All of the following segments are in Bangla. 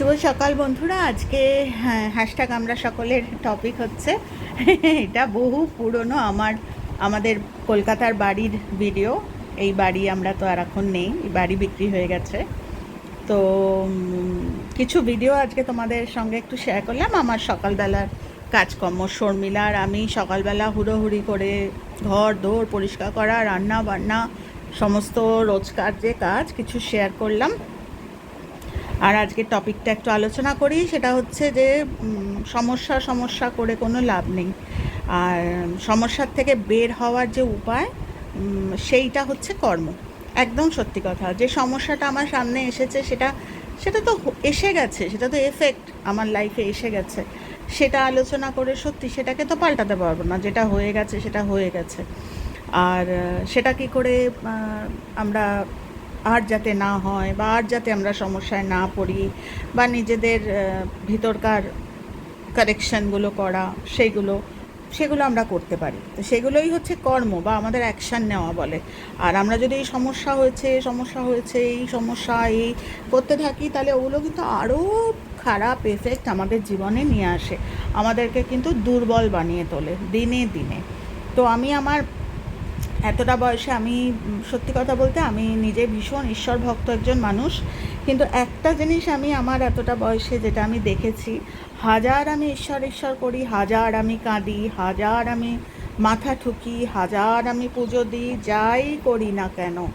শুভ সকাল বন্ধুরা। আজকে হ্যাঁ হ্যাশট্যাগ আমরা সকলের টপিক হচ্ছে। এটা বহু পুরনো আমার, আমাদের কলকাতার বাড়ির ভিডিও এই বাড়ি আমরা তো আর এখন নেই, এই বাড়ি বিক্রি হয়ে গেছে। তো কিছু ভিডিও আজকে তোমাদের সঙ্গে একটু শেয়ার করলাম। আমার সকালবেলার কাজকর্ম, শর্মিলা আর আমি সকালবেলা হুড়োহুড়ি করে ঘর দৌড় পরিষ্কার করা রান্না বান্না সমস্ত রোজকার যে কাজ, কিছু শেয়ার করলাম। আর আজকের টপিকটা একটু আলোচনা করি, সেটা হচ্ছে যে সমস্যা সমস্যা করে কোনো লাভ নেই। আর সমস্যার থেকে বের হওয়ার যে উপায় সেইটা হচ্ছে কর্ম। একদম সত্যি কথা। যে সমস্যাটা আমার সামনে এসেছে, সেটা সেটা তো এসে গেছে, সেটা তো এফেক্ট আমার লাইফে এসে গেছে। সেটা আলোচনা করে সত্যি সেটাকে তো পাল্টাতে পারব না, যেটা হয়ে গেছে সেটা হয়ে গেছে। আর, সেটা কি করে আমরা আর যাতে না হয় বা আর যাতে আমরা সমস্যায় না পড়ি বা নিজেদের ভিতরকার কারেকশানগুলো করা সেইগুলো সেগুলো আমরা করতে পারি। তো সেগুলোই হচ্ছে কর্ম বা আমাদের অ্যাকশান নেওয়া বলে। আর আমরা যদি এই সমস্যা হয়েছে সমস্যা হয়েছে, এই সমস্যা, এই করতে থাকি, তাহলে ওগুলো কিন্তু আরও খারাপ এফেক্ট আমাদের জীবনে নিয়ে আসে। আমাদেরকে কিন্তু দুর্বল বানিয়ে তোলে দিনে দিনে। তো আমি আমার এতটা বয়সে আমি সত্যি কথা বলতে আমি নিজে ভীষণ ঈশ্বর ভক্ত একজন মানুষ। কিন্তু একটা জিনিস আমি আমার এতটা বয়সে যেটা আমি দেখেছি, হাজার আমি ঈশ্বর ঈশ্বর করি, হাজার আমি কাঁদি, হাজার আমি মাথা ঠুকি, হাজার আমি পুজো দিই, যাই করি না কেন,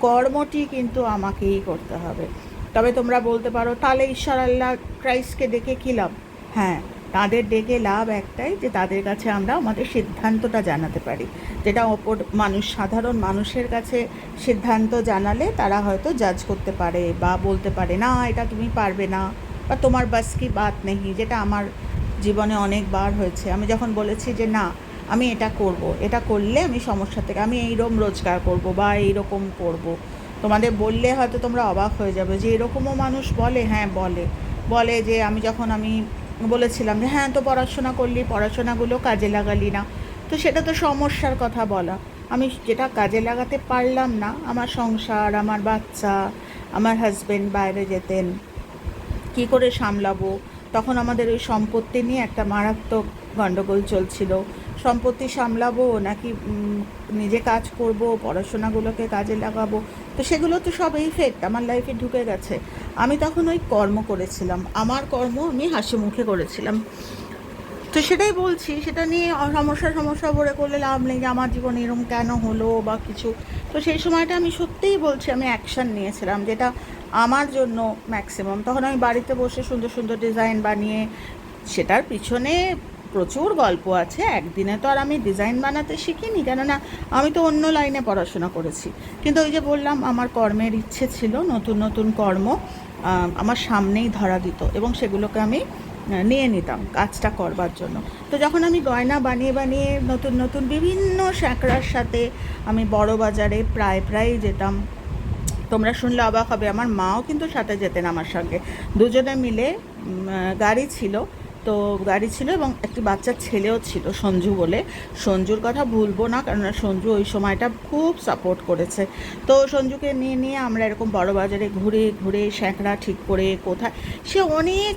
কর্মটি কিন্তু আমাকেই করতে হবে। তবে তোমরা বলতে পারো, তাহলে ঈশ্বর আল্লাহ ক্রাইস্টকে ডেকে কী লাভ? হ্যাঁ তাদের ডেকে লাভ একটাই যে তাদের কাছে আমরা আমাদের সিদ্ধান্তটা জানাতে পারি। যেটা অপর মানুষ, সাধারণ মানুষের কাছে সিদ্ধান্ত জানালে তারা হয়তো জাজ করতে পারে বা বলতে পারে, না, এটা তুমি পারবে না। বা, তোমার বাস কি বাত নেই? যেটা আমার জীবনে অনেকবার হয়েছে। আমি যখন বলেছি যে, না, আমি এটা করব। এটা করলে আমি সমস্যা থেকে, আমি এইরকম রোজগার করব বা এইরকম করব। তোমাদের বললে হয়তো তোমরা অবাক হয়ে যাবে যে, এরকমও মানুষ বলে? হ্যাঁ বলে। বলে যে, আমি যখন আমি বলেছিলাম যে হ্যাঁ তো পড়াশোনা করলি, পড়াশোনাগুলো কাজে লাগালি না। তো সেটা তো সমস্যার কথা বলা। আমি যেটা কাজে লাগাতে পারলাম না, আমার সংসার, আমার বাচ্চা, আমার হাজব্যান্ড বাইরে যেতেন, কি করে সামলাবো? তখন আমাদের ওই সম্পত্তি নিয়ে একটা মারাত্মক গণ্ডগোল চলছিল। সম্পত্তি সামলাবো, নাকি নিজে কাজ করব, পড়াশোনাগুলোকে কাজে লাগাবো? তো সেগুলো তো সব ইফেক্ট আমার লাইফে ঢুকে গেছে। আমি তখন ওই কর্ম করেছিলাম। আমার কর্ম আমি হাসি মুখে করেছিলাম। তো সেটাই বলছি, সেটা নিয়ে সমস্যা সমস্যা ভরে করলে লাভ নেই আমার জীবনে এরকম কেন হলো বা কিছু। তো সেই সময়টা আমি সত্যিই বলছি, আমি অ্যাকশান নিয়েছিলাম, যেটা আমার জন্য ম্যাক্সিমাম তখন আমি বাড়িতে বসে সুন্দর সুন্দর ডিজাইন বানিয়ে, সেটার পিছনে প্রচুর গল্প আছে, একদিনে তো আর আমি ডিজাইন বানাতে শিখিনি, কেননা আমি তো অন্য লাইনে পড়াশোনা করেছি। কিন্তু ওই যে বললাম, আমার কর্মের ইচ্ছে ছিল নতুন নতুন কর্ম আমার সামনেই ধরা দিত এবং সেগুলোকে আমি নিয়ে নিতাম কাজটা করবার জন্য। তো যখন আমি গয়না বানিয়ে বানিয়ে নতুন নতুন বিভিন্ন স্যাঁকড়ার সাথে আমি বড় বাজারে প্রায় প্রায় যেতাম। তোমরা শুনলে অবাক হবে, আমার মাও কিন্তু সাথে যেতেন আমার সঙ্গে। দুজনে মিলে গাড়ি ছিল। তো গাড়ি ছিল এবং একটি বাচ্চা ছেলেও ছিল, সঞ্জু বলে। সঞ্জুর কথা ভুলবো না কেননা সঞ্জু ওই সময়টা খুব সাপোর্ট করেছে। তো সঞ্জুকে নিয়ে নিয়ে আমরা এরকম বড় বাজারে ঘুরে ঘুরে স্যাঁকড়া ঠিক করে কোথায়, সে অনেক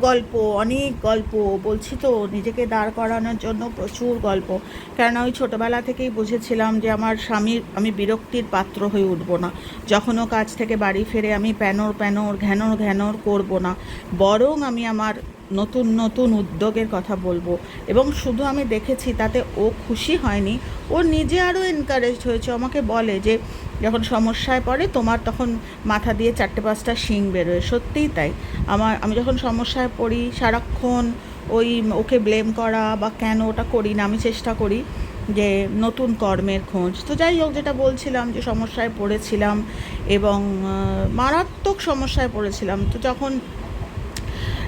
গল্প, অনেক গল্প, বলছি তো নিজেকে দাঁড় করানোর জন্য প্রচুর গল্প। কেননা ওই ছোটোবেলা থেকেই বুঝেছিলাম যে আমার স্বামীর, আমি বিরক্তির পাত্র হয়ে উঠবো না। যখনও কাজ থেকে বাড়ি ফিরে আমি প্যানর প্যানর, ঘ্যানর ঘ্যানর করব না। বরং আমি আমার নতুন নতুন উদ্যোগের কথা বলব। এবং শুধু আমি দেখেছি তাতে ও খুশি হয়নি, ও নিজে আরও এনকারেজড হয়েছে। আমাকে বলে যে যখন সমস্যায় পড়ে, তোমার তখন মাথা দিয়ে চারটে পাঁচটা শিং বেরোয়, সত্যিই তাই। আমার, আমি যখন সমস্যায় পড়ি, সারাক্ষণ ওই ওকে ব্লেম করা বা কেন ওটা করি না, আমি চেষ্টা করি যে নতুন কর্মের খোঁজ। তো যাই হোক, যেটা বলছিলাম যে সমস্যায় পড়েছিলাম এবং মারাত্মক সমস্যায় পড়েছিলাম। তো যখন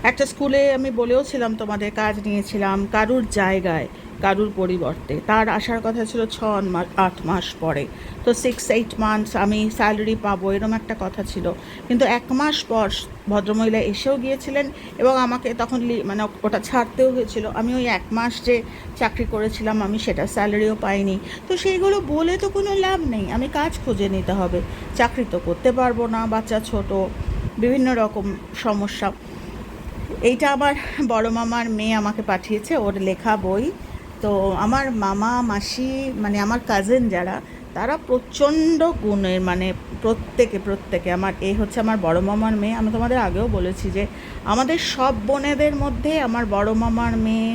একটা স্কুলে আমি বলেওছিলাম তোমাদের কাজ নিয়েছিলাম, কারুর জায়গায় কারুর পরিবর্তে। তার আসার কথা ছিল ছ মাস, আট মাস পরে। তো সিক্স এইট মান্থস আমি স্যালারি পাবো, এরম একটা কথা ছিল। কিন্তু এক মাস পর ভদ্রমহিলা এসেও গিয়েছিলেন এবং আমাকে তখন মানে ওটা ছাড়তেও হয়েছিল। আমি ওই এক মাস যে চাকরি করেছিলাম, আমি সেটা স্যালারিও পাইনি। তো সেইগুলো বলে তো কোনো লাভ নেই। আমি কাজ খুঁজে নিতে হবে। চাকরি তো করতে পারব না, বাচ্চা ছোট, বিভিন্ন রকম সমস্যা। এইটা আমার বড় মামার মেয়ে আমাকে পাঠিয়েছে। ওর লেখা বই তো আমার মামা, মাসি মানে আমার কাজিন যারা, তারা প্রচণ্ড গুণের মানে প্রত্যেকে প্রত্যেকে আমার এই হচ্ছে আমার বড় মামার মেয়ে। আমি তোমাদের আগেও বলেছি যে আমাদের সব বোনেদের মধ্যে আমার বড় মামার মেয়ে,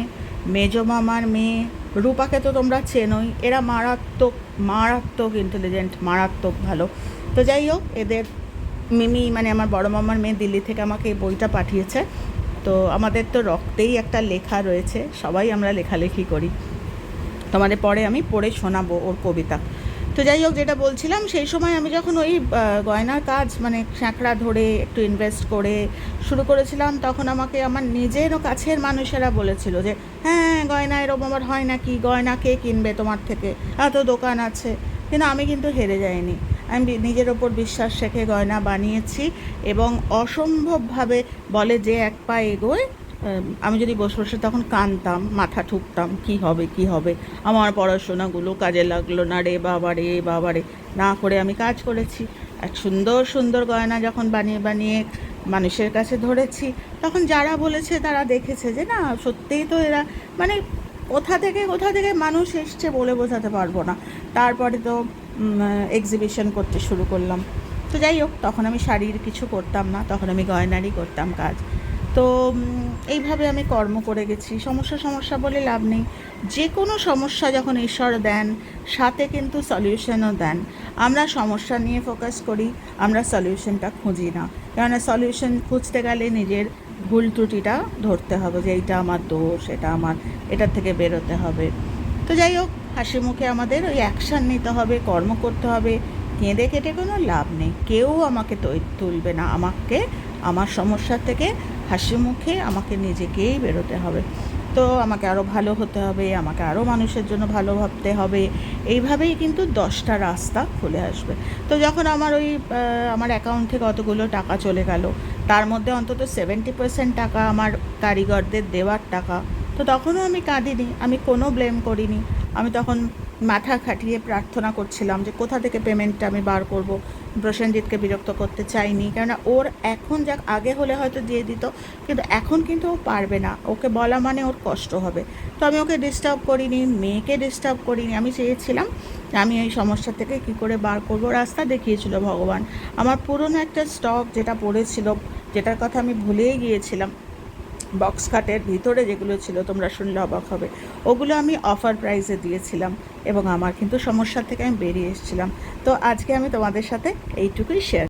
মেজো মামার মেয়ে, রূপাকে তো তোমরা চেনোই। এরা মারাত্মক মারাত্মক ইন্টেলিজেন্ট মারাত্মক ভালো। তো যাই হোক, এদের মিমি মানে আমার বড় মামার মেয়ে দিল্লি থেকে আমাকে এই বইটা পাঠিয়েছে। তো আমাদের তো রক্তেই একটা লেখা রয়েছে, সবাই আমরা লেখালেখি করি। তোমাদের পরে আমি পড়ে শোনাবো ওর কবিতা। তো যাই হোক, যেটা বলছিলাম, সেই সময় আমি যখন ওই গয়নার কাজ মানে স্যাঁকড়া ধরে একটু ইনভেস্ট করে শুরু করেছিলাম, তখন আমাকে আমার নিজেরও কাছের মানুষেরা বলেছিল যে হ্যাঁ গয়না এরকম আমার হয় নাকি? গয়না কে কিনবে তোমার থেকে? এত দোকান আছে। কিন্তু আমি কিন্তু হেরে যাইনি। আমি নিজের ওপর বিশ্বাস রেখে গয়না বানিয়েছি এবং অসম্ভবভাবে বলে যে এক পা এগোয় আমি যদি বসে বসে তখন কানতাম, মাথা ঠুকতাম, কি হবে কি হবে? আমার পড়াশোনাগুলো কাজে লাগল না রে বাবা রে বাবা রে। না করে আমি কাজ করেছি। এক সুন্দর সুন্দর গয়না যখন বানিয়ে বানিয়ে মানুষের কাছে ধরেছি, তখন যারা বলেছে তারা দেখেছে যে না, সত্যিই তো এরা মানে কোথা থেকে কোথা থেকে মানুষ এসছে বলে বোঝাতে পারব না। তারপরে তো এক্সিবিশন করতে শুরু করলাম। তো যাই হোক, তখন আমি শাড়ির কিছু করতাম না, তখন আমি গয়নারই করতাম কাজ। তো এইভাবে আমি কর্ম করে গেছি। সমস্যা সমস্যা বলে লাভ নেই। যে কোনো সমস্যা যখন ঈশ্বর দেন, সাথে কিন্তু সলিউশনও দেন। আমরা সমস্যা নিয়ে ফোকাস করি, আমরা সলিউশনটা খুঁজি না। কেননা সলিউশন খুঁজতে গেলে নিজের ভুল ত্রুটিটা ধরতে হবে যে এইটা আমার দোষ, এটা আমার, এটার থেকে বেরোতে হবে। তো যাই হোক হাসি মুখে আমাদের ওই অ্যাকশান নিতে হবে, কর্ম করতে হবে। কেঁদে কেটে কোনো লাভ নেই। কেউ আমাকে তুলবে না। আমাকে, আমার সমস্যা থেকে হাসি মুখে আমাকে নিজেকেই বেরোতে হবে। তো আমাকে আরও ভালো হতে হবে, আমাকে আরও মানুষের জন্য ভালো ভাবতে হবে। এইভাবেই কিন্তু দশটা রাস্তা খুলে আসবে। তো যখন আমার ওই আমার অ্যাকাউন্ট থেকে অতগুলো টাকা চলে গেল, তার মধ্যে অন্তত সেভেন্টি পার্সেন্ট টাকা আমার কারিগরদের দেওয়ার টাকা, তো তখনও আমি কাঁদিনি। আমি কোনো ব্লেম করিনি। আমি তখন মাথা খাটিয়ে প্রার্থনা করছিলাম যে কোথা থেকে পেমেন্টটা আমি বার করব। প্রসেনজিৎকে বিরক্ত করতে চাইনি, কেননা ওর এখন যাক আগে হলে হয়তো দিয়ে দিত, কিন্তু এখন কিন্তু ও পারবে না। ওকে বলা মানে ওর কষ্ট হবে। তো আমি ওকে ডিস্টার্ব করিনি, মেয়েকে ডিস্টার্ব করিনি। আমি চেয়েছিলাম আমি এই সমস্যা থেকে কি করে বার করব। রাস্তা দেখিয়েছিল ভগবান। আমার পুরনো একটা স্টক যেটা পড়েছিল, যেটার কথা আমি ভুলেই গিয়েছিলাম। বক্স খাটের ভিতরে যেগুলো ছিল, তোমরা শুনলে অবাক হবে। ওগুলো আমি অফার প্রাইসে দিয়েছিলাম এবং আমার কিন্তু সমস্যা থেকে আমি বেরিয়ে এসেছিলাম। তো আজকে আমি তোমাদের সাথে এইটুকুই শেয়ার